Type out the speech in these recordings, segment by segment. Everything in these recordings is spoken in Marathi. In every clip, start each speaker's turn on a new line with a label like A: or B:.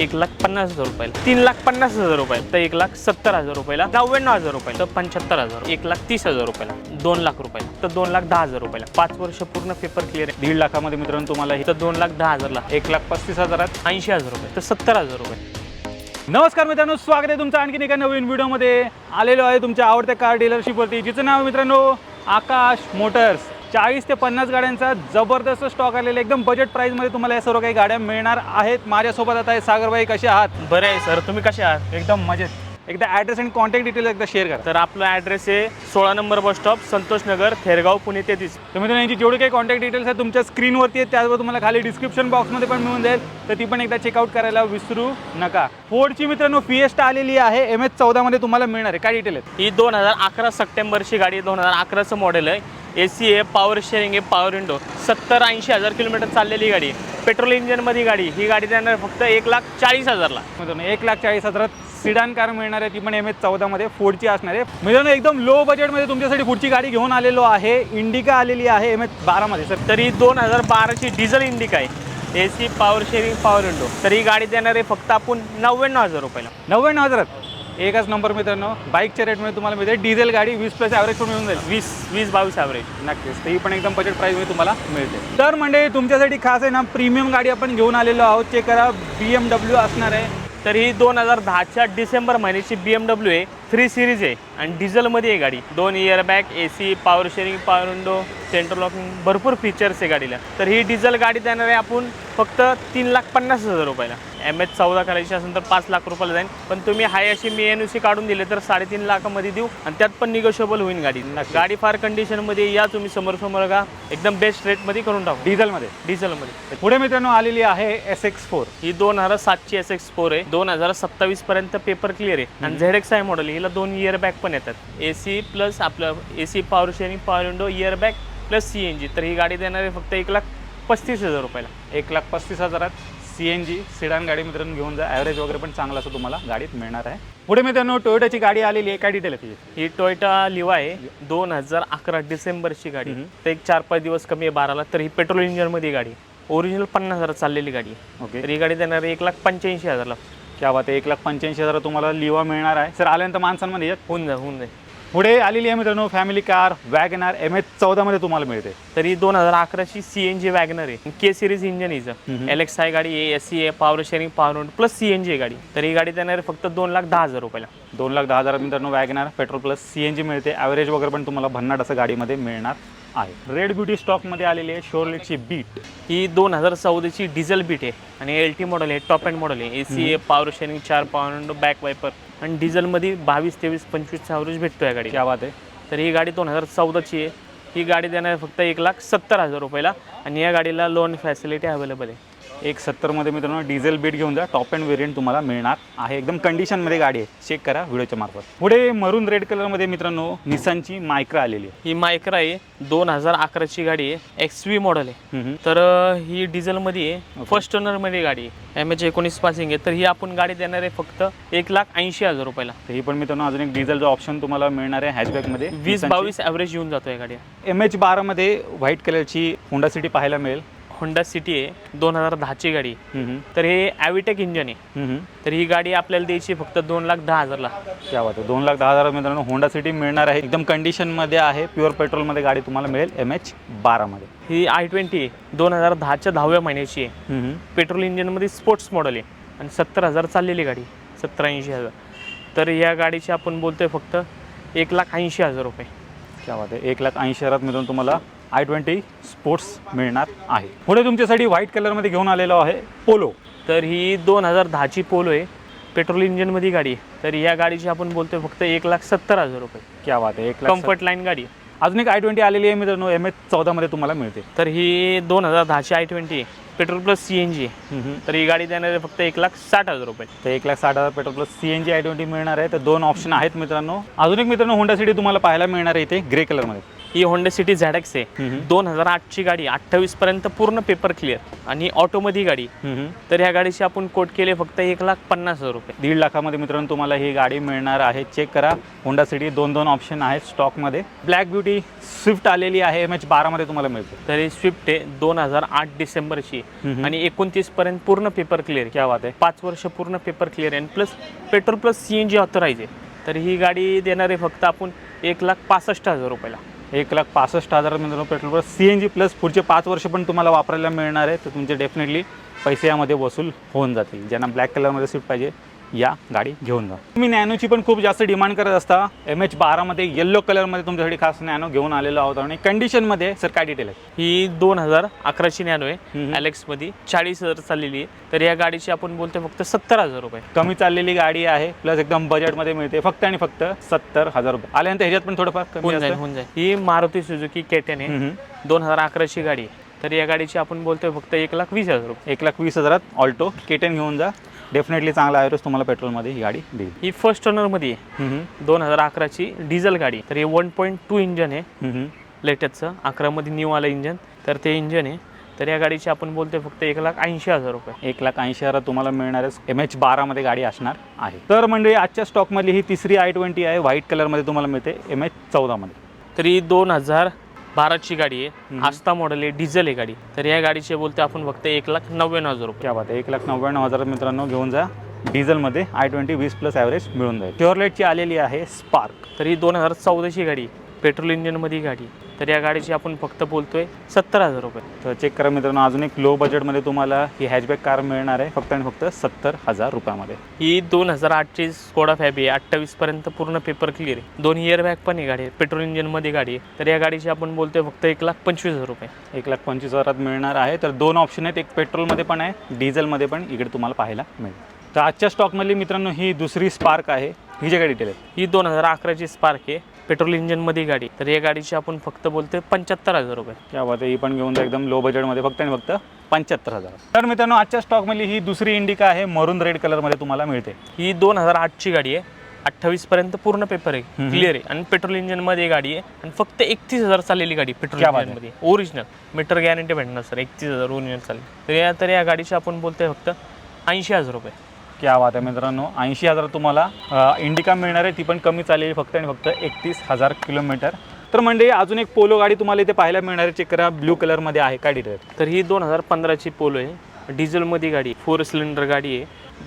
A: एक लाख पन्नास हजार रुपयाला. तीन लाख पन्नास हजार रुपयाला. तर एक लाख सत्तर हजार रुपयाला. नव्याण्णव हजार रुपयाला. तर पंच्याहत्तर हजार एक लाख तीस हजार रुपयाला. दोन लाख रुपयाला. तर दोन लाख दहा हजार रुपयाला. पाच वर्ष पूर्ण पेपर क्लिअर आहे.
B: दीड लाखामध्ये मित्रांनो तुम्हाला
A: तर दोन लाख दहा हजारला.
B: एक लाख पस्तीस हजारात.
A: ऐंशी हजार रुपये. तर सत्तर हजार रुपये.
B: नमस्कार मित्रांनो स्वागत आहे तुमचं आणखीन एका नवीन व्हिडिओमध्ये आलेलो आहे तुमच्या आवडत्या कार डीलरशिपवरती जिचं नाव मित्रांनो आकाश मोटर्स चाळीस ते पन्नास गाड्यांचा जबरदस्त स्टॉक आलेला एकदम बजेट प्राईसमध्ये तुम्हाला या सर्व काही गाड्या मिळणार आहेत. माझ्यासोबत आता आहे सागरबाई कसे आहात?
A: बरं आहे सर. तुम्ही कसे आहात?
B: एकदम मजेत. एकदा ॲड्रेस आणि कॉन्टॅक्ट डिटेल एकदा शेअर करा.
A: तर आपला ॲड्रेस आहे सोळा number bus stop Santosh Nagar Thergaon Pune तेहतीस
B: तर मित्रांनो यांची जेवढे काही कॉन्टॅक्ट डिटेल्स आहेत तुमच्या स्क्रीनवरती आहेत त्याचबरोबर तुम्हाला खाली डिस्क्रिप्शन बॉक्समध्ये पण मिळून जाईल. तर ती पण एकदा चेकआउट करायला विसरू नका. फोर्डची मित्रांनो फिएस्टा आलेली आहे. एम एच चौदामध्ये तुम्हाला मिळणार आहे. काय डिटेल आहेत?
A: ही दोन हजार अकरा सप्टेंबरची गाडी दोन हजार अकराचं मॉडेल आहे. ए सी आहे पॉवर शेअरिंग आहे पॉवर विंडो सत्तर ऐंशी हजार किलोमीटर चाललेली गाडी. पेट्रोल इंजिनमध्ये गाडी. ही गाडी देणार फक्त एक लाख चाळीस हजारला.
B: मित्रांनो एक लाख चाळीस हजारात सिडान कार मिळणार आहे. ती पण एम एच चौदामध्ये फोर्डची असणार आहे. मित्रांनो एकदम लो बजेटमध्ये तुमच्यासाठी पुढची गाडी घेऊन आलेलो आहे. इंडिका आलेली आहे एम एच बारामध्ये सर
A: तर दोन हजार बाराची डिझेल इंडिका आहे. A C power steering power window तर ही गाडी देणार आहे फक्त आपण नव्याण्णव हजार रुपयाला.
B: नव्याण्णव हजारात. एकच नंबर मित्रांनो बाईकच्या रेटमध्ये तुम्हाला मिळते डिझेल गाडी वीस प्लस ॲव्हरेज पण मिळून जाईल.
A: वीस वीस बावीस ॲव्हरेज
B: नक्कीच तर ही पण एकदम बजेट प्राईसमध्ये तुम्हाला मिळते. तर म्हणजे तुमच्यासाठी खास आहे ना प्रीमियम गाडी आपण घेऊन आलेलो आहोत. चेक करा बी एम डब्ल्यू असणार आहे.
A: तर ही दोन हजार दहाच्या डिसेंबर महिन्याची बी एम डब्ल्यू आहे थ्री सिरीज आहे आणि डिझेलमध्ये आहे गाडी. दोन airbag A C power steering power window central locking भरपूर फीचर्स आहे गाडीला. तर ही डिझेल गाडी देणार आहे आपण फक्त तीन लाख पन्नास हजार रुपयाला. एम एच चौदा करायची असेल तर पाच लाख रुपयाला जाईल पण तुम्ही हाय अशी मी एन सी काढून दिले तर साडेतीन लाखामध्ये देऊ आणि त्यात पण निगोशिएबल होईल गाडी. गाडी फार कंडिशनमध्ये या तुम्ही समोर समोर का एकदम बेस्ट रेटमध्ये करून टाकू.
B: डिझेलमध्ये?
A: डिझेलमध्ये.
B: पुढे मित्रांनो आलेली आहे एस एक्स फोर
A: ही दोन हजार सातची एस एक्स फोर आहे. दोन हजार सत्तावीस पर्यंत पेपर क्लिअर आहे. आणि झेड एक्स आय मॉडेल हिला दोन इयर बॅग पण येतात. ए सी प्लस आपलं A C power steering power window airbag plus C N G तर ही गाडी देणार आहे फक्त एक लाख पस्तीस हजार रुपयाला.
B: एक लाख पस्तीस हजारात. सी एन जी सिडान गाडी मित्रांनो घेऊन जा. ॲव्हरेज वगैरे पण चांगलं असं तुम्हाला गाडीत मिळणार आहे. पुढे मित्रांनो टोयोटाची गाडी आलेली आहे. काय डिटेल आहे तिची?
A: ही टोयोटा लिवा आहे. दोन हजार अकरा डिसेंबरची गाडी. तर एक चार पाच दिवस कमी आहे बाराला. तर ही पेट्रोल इंजिनमध्ये गाडी ओरिजिनल पन्नास हजार चाललेली गाडी आहे.
B: ओके.
A: तर ही गाडी देणार आहे एक लाख पंच्याऐंशी हजारला.
B: क्या बात आहे. एक लाख पंच्याऐंशी हजार तुम्हाला लिवा मिळणार आहे. सर आल्यानंतर माणसांमध्ये येत?
A: होऊन जाईल होऊन जाईल.
B: पुढे आलेली आहे मित्रांनो family car WagonR M H चौदामध्ये तुम्हाला मिळते.
A: तरी दोन हजार अकराची सी एन जी वॅगनर आहे. K series engine. हिचं. एल एक्स आय गाडी आहे एस सी आहे power steering power plus C N G गाडी. तर ही गाडी देणार फक्त दोन लाख दहा हजार रुपयाला.
B: दोन लाख दहा हजार मित्रांनो WagonR petrol plus C N G मिळते. ॲव्हरेज वगैरे पण तुम्हाला भन्नाट असं गाडीमध्ये मिळणार. आहे. रेड ब्युटी स्टॉकमध्ये आलेली आहे शोरलेटची बीट
A: ही दोन हजार चौदाची डिझेल बीट आहे आणि एल टी मॉडेल आहे टॉप अँड मॉडेल आहे. ए सी आहे पॉवर शेअरिंग चार पॉवर बॅक वायपर आणि डिझेलमध्ये बावीस तेवीस पंचवीसचा ॲव्हरेज भेटतो या गाडी
B: क्या बात आहे.
A: तर ही गाडी दोन हजार चौदाची आहे. ही गाडी देणार फक्त एक लाख सत्तर हजार रुपयाला आणि या गाडीला लोन फॅसिलिटी अवेलेबल आहे.
B: एक सत्तरमध्ये मित्रांनो डिझेल बीट घेऊन जा. टॉप अँड व्हेरियंट तुम्हाला मिळणार आहे. एकदम कंडिशनमध्ये गाडी आहे. चेक करा व्हिडिओच्या मार्फत. पुढे मरून रेड कलरमध्ये मित्रांनो निसानची मायक्रा आलेली आहे.
A: ही मायक्रा आहे. दोन हजार अकराची गाडी आहे. एक्स व्ही मॉडेल आहे. तर ही डिझेलमध्ये फर्स्ट ओनरमध्ये गाडी आहे. एम एच एकोणीस पासिंग आहे. तर ही आपण गाडी देणार आहे फक्त एक लाख ऐंशी हजार रुपयाला.
B: तर ही पण मित्रांनो अजून एक डिझेलचा ऑप्शन तुम्हाला मिळणार आहे हॅचबॅकमध्ये
A: वीस बावीस ॲव्हरेज येऊन जातो या गाडी.
B: एम एच बारामध्ये व्हाईट कलरची होंडा सिटी पाहायला मिळेल.
A: होंडा सिटी आहे दोन हजार दहाची गाडी. तर हे ॲविटेक इंजन आहे. तर ही गाडी आपल्याला द्यायची फक्त दोन लाख दहा हजारला.
B: क्या बात आहे. दोन लाख दहा हजार मित्रांनो होंडा सिटी मिळणार आहे. एकदम कंडिशनमध्ये आहे. प्युअर पेट्रोलमध्ये गाडी तुम्हाला मिळेल एम एच बारामध्ये.
A: ही आय ट्वेंटी आहे. दोन हजार दहाच्या दहाव्या महिन्याची आहे. पेट्रोल इंजिनमध्ये स्पोर्ट्स मॉडेल आहे. आणि सत्तर हजार चाललेली गाडी. सत्तर ऐंशी हजार. तर या गाडीची आपण बोलतोय फक्त एक लाख ऐंशी हजार रुपये.
B: क्या बात आहे. एक लाख ऐंशी हजारात मिळून तुम्हाला आय ट्वेंटी स्पोर्ट्स मिळणार आहे. पुढे तुमच्यासाठी व्हाईट कलरमध्ये घेऊन आलेलो आहे पोलो.
A: तर ही दोन हजार दहाची पोलो आहे. पेट्रोल इंजिनमध्ये गाडी आहे. तर या गाडीची आपण बोलतोय फक्त एक लाख सत्तर हजार रुपये.
B: क्या बात आहे एक
A: कम्फर्ट लाईन गाडी आहे.
B: अजून एक आय ट्वेंटी आलेली आहे मित्रांनो एम एच चौदामध्ये तुम्हाला मिळते.
A: तर ही दोन हजार दहाची आय ट्वेंटी आहे. Petrol plus C N G आहे. तर ही गाडी देणार आहे फक्त एक लाख साठ हजार रुपये.
B: तर एक लाख साठ हजार petrol plus C N G i twenty मिळणार आहे. तर दोन ऑप्शन आहेत मित्रांनो. अजून एक मित्रांनो होंडा सिटी तुम्हाला पाहायला मिळणार आहे इथे ग्रे कलरमध्ये.
A: ही होंडा सिटी झॅडक्स आहे.
B: हम्म.
A: दोन हजार आठची गाडी अठ्ठावीस पर्यंत पूर्ण पेपर क्लिअर आणि ऑटोमध्ये गाडी. तर ह्या गाडीची आपण कोट केले फक्त एक लाख पन्नास हजार रुपये.
B: दीड लाखामध्ये मित्रांनो तुम्हाला ही गाडी मिळणार आहे. चेक करा. होंडा सिटी दोन दोन ऑप्शन आहेत स्टॉकमध्ये ब्लॅक ब्युटी स्विफ्ट आलेली आहे. एम एच बारामध्ये तुम्हाला मिळते.
A: तर ही स्विफ्ट आहे दोन हजार आठ डिसेंबरची. आणि एकोणतीस पर्यंत पूर्ण पेपर क्लिअर
B: क्या बात आहे.
A: पाच वर्ष पूर्ण पेपर क्लिअर आहे. Plus petrol plus C N G authorise आहे. तर ही गाडी देणार आहे फक्त आपण एक लाख पासष्ट हजार रुपयाला.
B: एक लाख पासष्ट हजार मित्रांनो petrol C N G plus पुढचे पाच वर्ष पण तुम्हाला वापरायला मिळणार आहे. तर तुमचे डेफिनेटली पैसे यामध्ये वसूल होऊन जातील. ज्यांना ब्लॅक कलरमध्ये स्विफ्ट पाहिजे या गाडी घेऊन जा. तुम्ही नॅनोची पण खूप जास्त डिमांड करत असता. एम एच बारामध्ये येल्लो कलरमध्ये तुमच्यासाठी खास नॅनो घेऊन आलेलो आहोत आणि कंडिशनमध्ये सर काय डिटेल आहे?
A: ही दोन हजार अकराची नॅनो आहे.
B: हम्म.
A: ॲलेक्समध्ये चाळीस हजार चाललेली आहे. तर या गाडीची आपण बोलतोय फक्त सत्तर हजार रुपये.
B: कमी चाललेली गाडी आहे प्लस एकदम बजेटमध्ये मिळते. फक्त आणि फक्त सत्तर हजार रुपये. आल्यानंतर ह्याच्यात पण थोडंफार
A: होऊन जाईल. होऊन जाईल. ही मारुती सुझुकी केटेन आहे. दोन हजार अकराची गाडी. आहे तर या गाडीची आपण बोलतोय फक्त एक लाख वीस हजार रुपये.
B: एक लाख वीस हजारात ऑल्टो केटेन घेऊन जा. डेफिनेटली चांगला ॲव्हरेज तुम्हाला पेट्रोलमध्ये ही गाडी देईल
A: ही फर्स्ट ओनरमध्ये. दोन हजार अकराची डिझेल गाडी. तर हे वन पॉईंट टू इंजन आहे. लेटेस्टचं अकरामध्ये न्यू आलं इंजन तर ते इंजन आहे. तर या गाडीची आपण बोलतोय फक्त एक लाख ऐंशी हजार रुपये.
B: एक लाख ऐंशी हजारात तुम्हाला मिळणार एम एच बारामध्ये गाडी असणार आहे. तर म्हणजे आजच्या स्टॉकमधली ही तिसरी आय ट्वेंटी आहे. व्हाईट कलरमध्ये तुम्हाला मिळते एम एच चौदामध्ये.
A: तर दोन हजार बाराची गाडी आहे. आस्था मॉडेल आहे डिझेल आहे गाडी. तर या गाडीचे बोलते आपण फक्त एक लाख नव्याण्णव हजार रुपये.
B: क्या बात आहे. एक लाख नव्याण्णव हजारात मित्रांनो घेऊन जा. डिझेलमध्ये आय ट्वेंटी वीस प्लस ॲव्हरेज मिळून जाईल. प्युअरलेटची आलेली आहे स्पार्क
A: तर ही दोन हजार चौदाची गाडी पेट्रोल इंजिनमध्ये गाडी. तर या गाडीची आपण फक्त बोलतोय सत्तर हजार रुपये.
B: तर चेक करा मित्रांनो अजून एक लो बजेटमध्ये तुम्हाला ही हॅचबॅक कार मिळणार आहे. फक्त आणि फक्त सत्तर हजार रुपयामध्ये.
A: ही दोन हजार आठची स्कोडा फॅबी आहे. अठ्ठावीस पर्यंत पूर्ण पेपर क्लिअर आहे. दोन इयर बॅग पण आहे गाडी पेट्रोल इंजिनमध्ये गाडी आहे. तर या गाडीची आपण बोलतोय फक्त एक लाख पंचवीस हजार रुपये.
B: एक लाख पंचवीस हजारात मिळणार आहे. तर दोन ऑप्शन आहेत. एक पेट्रोलमध्ये पण आहे. डिझेलमध्ये पण इकडे तुम्हाला पाहायला मिळेल. तर आजच्या स्टॉकमधली मित्रांनो ही दुसरी स्पार्क आहे. ही जे काय डिटेल आहे?
A: ही दोन हजार अकराची स्पार्क आहे. पेट्रोल इंजिनमध्ये गाडी. तर या गाडीची आपण फक्त बोलतोय पंच्याहत्तर हजार रुपये.
B: क्या बात आहे ही पण घेऊन जा एकदम लो बजेटमध्ये फक्त आणि फक्त पंच्याहत्तर हजार. तर मित्रांनो आजच्या स्टॉकमधली ही दुसरी इंडिका आहे मरून रेड कलरमध्ये तुम्हाला मिळते.
A: ही दोन हजार आठची गाडी आहे. अठ्ठावीस पर्यंत पूर्ण पेपर आहे. क्लिअर आहे. आणि पेट्रोल इंजिनमध्ये गाडी आहे. आणि फक्त एकतीस हजार चाललेली गाडी पेट्रोल
B: आहे.
A: इंजिनमध्ये. ओरिजिनल मीटर गॅरंटी भेटणार सर एकतीस हजार ओरिजिनल चालेल. तर या तर या गाडीची आपण बोलतोय फक्त ऐंशी हजार रुपये.
B: क्या बात आहे मित्रांनो. ऐंशी हजार तुम्हाला इंडिका मिळणार आहे. ती पण कमी चाललेली फक्त आणि फक्त एकतीस हजार किलोमीटर. तर म्हणजे अजून एक पोलो गाडी तुम्हाला इथे पाहायला मिळणार आहे. चेक करा ब्ल्यू कलरमध्ये आहे. काय डिटेल
A: तर ही दोन हजार पंधराची पोलो आहे. डिझेलमध्ये गाडी फोर सिलेंडर गाडी आहे.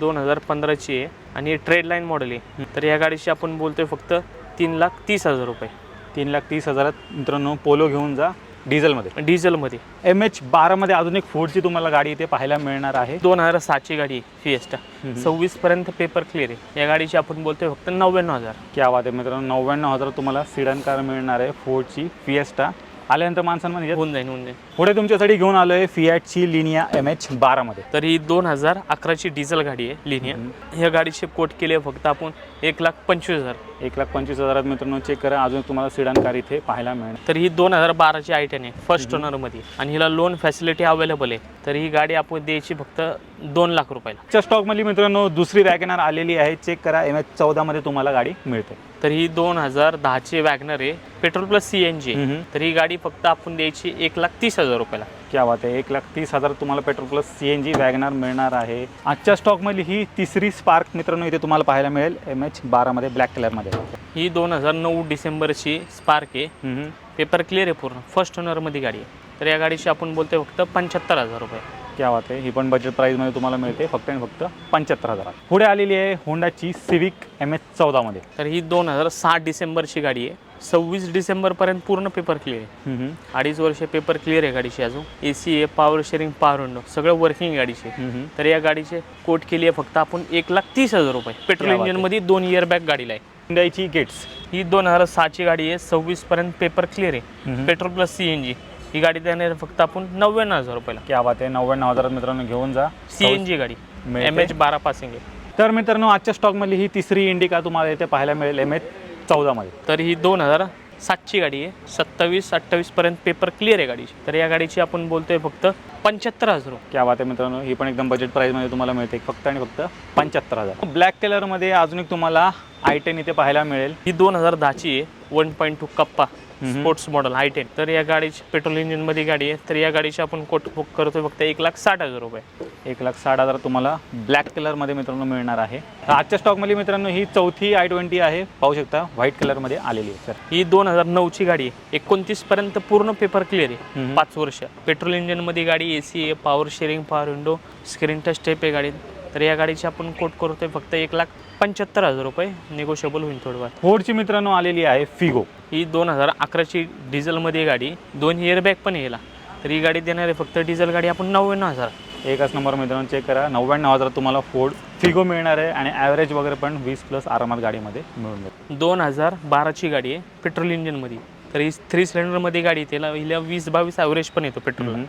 A: दोन हजार पंधराची आहे. आणि ट्रेड लाईन मॉडेल आहे. तर या गाडीची आपण बोलतोय फक्त तीन लाख तीस हजार रुपये.
B: तीन लाख तीस हजारात मित्रांनो पोलो घेऊन जा. डिझेलमध्ये?
A: डिझेलमध्ये.
B: एम एच बारामध्ये अजून एक फोर्डची तुम्हाला गाडी इथे पाहायला मिळणार आहे.
A: दोन हजार सातची गाडी फिएस्टा. सव्वीस पर्यंत पेपर क्लिअर आहे. या गाडीची आपण बोलतोय फक्त नव्याण्णव हजार.
B: क्या बात आहे मित्रांनो नव्याण्णव हजार तुम्हाला सिडन कार मिळणार आहे फोर्डची फिएस्टा आल्यानंतर माणसांमध्ये
A: होऊन जाईल होऊन जाईल
B: पुढे तुमच्यासाठी घेऊन आलो आहे फिॲटची लिनिया एम एच बारामध्ये
A: तर ही दोन हजार अकराची डिझेल गाडी आहे लिनिया. ह्या गाडीचे कोट केले फक्त आपण एक लाख पंचवीस हजार.
B: एक लाख पंचवीस हजारात मित्रांनो चेक करा अजून तुम्हाला सिडन कार इथे पाहायला मिळणार.
A: तर ही दोन हजार बाराची आय टेन आहे फर्स्ट ओनरमध्ये आणि हिला लोन फॅसिलिटी अवेलेबल आहे. तर ही गाडी आपण द्यायची फक्त दोन लाख रुपयाला.
B: च्या स्टॉकमधली मित्रांनो दुसरी वॅगनार आलेली आहे. चेक करा एम एच चौदामध्ये तुम्हाला गाडी मिळते.
A: तर ही दोन हजार दहाची वॅगनर आहे petrol plus C N G. तर ही गाडी फक्त आपण द्यायची एक लाख तीस हजार. रुपयाला.
B: क्या बात आहे. एक लाख तीस हजार तुम्हाला petrol plus C N G Wagon R मिळणार आहे. आजच्या स्टॉकमधली ही तिसरी स्पार्क मित्रांनो इथे तुम्हाला पाहायला मिळेल. एम एच बारामध्ये ब्लॅक कलरमध्ये
A: ही दोन हजार नऊ डिसेंबरची स्पार्क आहे. पेपर क्लिअर आहे पूर्ण. फर्स्ट ओनरमध्ये गाडी आहे. तर या गाडीची आपण बोलतोय फक्त पंच्याहत्तर हजार रुपये.
B: क्या बात आहे. ही पण बजेट प्राईजमध्ये तुम्हाला मिळते. फक्त आणि फक्त पंच्याहत्तर हजारात पुढे आलेली आहे होंडाची सिविक एम एच चौदामध्ये
A: तर ही दोन हजार सात डिसेंबरची गाडी आहे. सव्वीस डिसेंबरपर्यंत पूर्ण पेपर क्लिअर आहे. अडीच वर्ष पेपर क्लिअर आहे गाडीची अजून. ए सी आहे पॉवर शेअरिंग पॉवर विंडो सगळं वर्किंग गाडीचे. तर या गाडीचे कोट केली आहे फक्त आपण एक लाख तीस हजार रुपये. पेट्रोल
B: बात.
A: इंजिनमध्ये दोन इयर बॅग गाडीला आहे.
B: हुंडाईची गेट्स
A: ही दोन हजार सहाची गाडी आहे. सव्वीस पर्यंत पेपर क्लिअर आहे. Petrol plus C N G ही गाडी देणार फक्त आपण नव्याण्णव हजार रुपयाला.
B: क्या बात आहे. नव्याण्णव हजारात मित्रांनो घेऊन जा.
A: सी एन जी गाडी.
B: मिळते.
A: एम एच बारा पासिंग आहे.
B: तर मित्रांनो आजच्या स्टॉकमधली ही तिसरी इंडिका तुम्हाला इथे पाहायला मिळेल. एम एच चौदामध्ये
A: तर ही दोन हजार सातची गाडी आहे. सत्तावीस अठ्ठावीस पर्यंत पेपर क्लिअर आहे गाडीची. तर या गाडीची आपण बोलतोय फक्त पंच्याहत्तर हजार रुपये.
B: क्या बात आहे मित्रांनो ही पण एकदम बजेट प्राईजमध्ये तुम्हाला मिळते. फक्त आणि फक्त पंच्याहत्तर हजार. ब्लॅक कलरमध्ये अजून एक तुम्हाला आय टेन इथे पाहायला मिळेल.
A: ही दोन हजार दहाची आहे. One point two Kappa. Sports model high ten तर या गाडीची पेट्रोल इंजिनमध्ये गाडी आहे. तर या गाडीची आपण कोट बुक करतोय फक्त एक लाख साठ हजार रुपये.
B: एक लाख साठ हजार तुम्हाला ब्लॅक कलरमध्ये मित्रांनो मिळणार आहे. तर आजच्या स्टॉकमध्ये मित्रांनो ही चौथी आय ट्वेंटी आहे. पाहू शकता व्हाईट कलरमध्ये आलेली आहे सर
A: ही दोन हजार नऊची गाडी आहे. एकोणतीस पर्यंत पूर्ण पेपर क्लिअर आहे. पाच वर्ष. पेट्रोल इंजिनमध्ये गाडी ए सी आहे power sharing power window screen touch tape आहे गाडी तर या गाडीची आपण कोट करतोय फक्त एक लाख पंच्याहत्तर हजार रुपये निगोशिएबल होईल थोडं
B: फोर्डची मित्रांनो आलेली आहे फिगो
A: ही दोन हजार अकराची डिझेलमध्ये गाडी दोन इयरबॅग पण यायला तर ही गाडी देणार आहे फक्त डिझेल गाडी आपण नव्याण्णव हजार.
B: एकच नंबर मित्रांनो चेक करा. नव्याण्णव हजार तुम्हाला फोर्ड फिगो मिळणार आहे आणि ॲव्हरेज वगैरे पण वीस प्लस आरामात गाडीमध्ये मिळून जाईल.
A: दोन हजार बाराची गाडी आहे पेट्रोल इंजिनमध्ये तर ही थ्री सिलेंडरमध्ये गाडी हिला वीस बावीस ॲव्हरेज पण येतो पेट्रोलला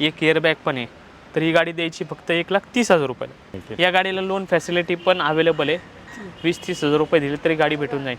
A: एक एअरबॅग पण आहे. तर ही गाडी द्यायची फक्त एक लाख तीस हजार रुपयाला. या गाडीला लोन फॅसिलिटी पण अवेलेबल आहे. वीस तीस हजार रुपये दिले तरी गाडी भेटून जाईल.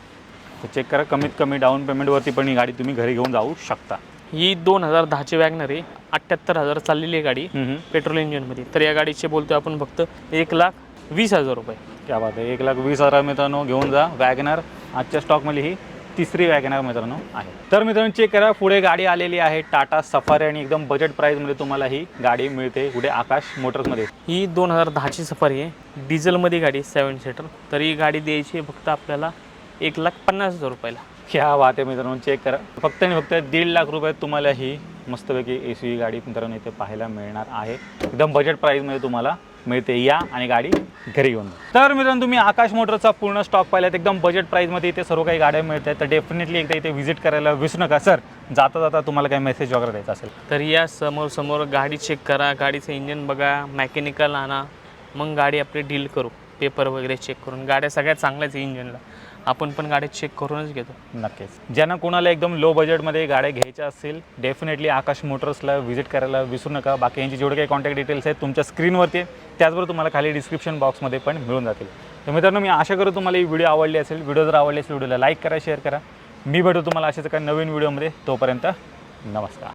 B: चेक करा कमीत कमी डाऊन पेमेंटवरती पण ही गाडी तुम्ही घरी घेऊन जाऊ शकता.
A: ही दोन हजार दहाची वॅगनर आहे. अठ्ठ्याहत्तर हजार चाललेली आहे गाडी पेट्रोल इंजिनमध्ये तर या गाडीचे बोलतो आपण फक्त एक लाख वीस हजार रुपये.
B: क्या बात आहे. एक लाख वीस हजार मित्रांनो घेऊन जा वॅगनर आजच्या स्टॉकमध्ये ही तिसरी वॅगनर मित्रांनो. आहे. तर मित्रांनो चेक करा पुढे गाडी आलेली आहे टाटा सफारी आणि एकदम बजेट प्राईजमध्ये तुम्हाला ही गाडी मिळते पुढे आकाश मोटर्समध्ये
A: ही दोन हजार दहाची सफारी आहे. डिझेलमध्ये गाडी सेवन सीटर तर ही गाडी द्यायची आहे फक्त आपल्याला एक लाख पन्नास हजार रुपयाला.
B: क्या बात आहे मित्रांनो चेक करा. फक्त आणि फक्त दीड लाख रुपयात तुम्हाला ही मस्तपैकी ए सी गाडी मित्रांनो इथे पाहायला मिळणार आहे. एकदम बजेट प्राईजमध्ये तुम्हाला मिळते. या आणि गाडी घरी घेऊन जा. तर मित्रांनो तुम्ही आकाश मोटरचा पूर्ण स्टॉक पाहिलात. एकदम बजेट प्राईजमध्ये इथे सर्व काही गाड्या मिळत आहेत तर डेफिनेटली एकदा इथे व्हिजिट करायला विसरू नका सर जाता जाता तुम्हाला काही मेसेज वगैरे द्यायचा असेल.
A: तर या समोर समोर गाडी चेक करा. गाडीचं इंजिन बघा. मॅकॅनिकल आणा. मग गाडी आपली डील करू. पेपर वगैरे चेक करून. गाड्या सगळ्यात चांगल्याच इंजिनला आपण पण गाडी चेक करूनच घेतो.
B: नक्कीच. ज्यांना कोणाला एकदम लो बजेटमध्ये गाड्या घ्यायच्या असतील डेफिनेटली आकाश मोटर्सला व्हिजिट करायला विसरू नका. बाकी यांची जेवढे काही कॉन्टॅक्ट डिटेल्स आहेत तुमच्या स्क्रीनवरती त्याचबरोबर तुम्हाला खाली डिस्क्रिप्शन बॉक्समध्ये पण मिळून जातील. तर मित्रांनो मी आशा करू तुम्हाला ही व्हिडिओ आवडली असेल. व्हिडिओ जर आवडली असेल व्हिडिओला लाईक करा शेअर करा. मी भेटू तुम्हाला अशाच एका नवीन व्हिडिओमध्ये तोपर्यंत नमस्कार.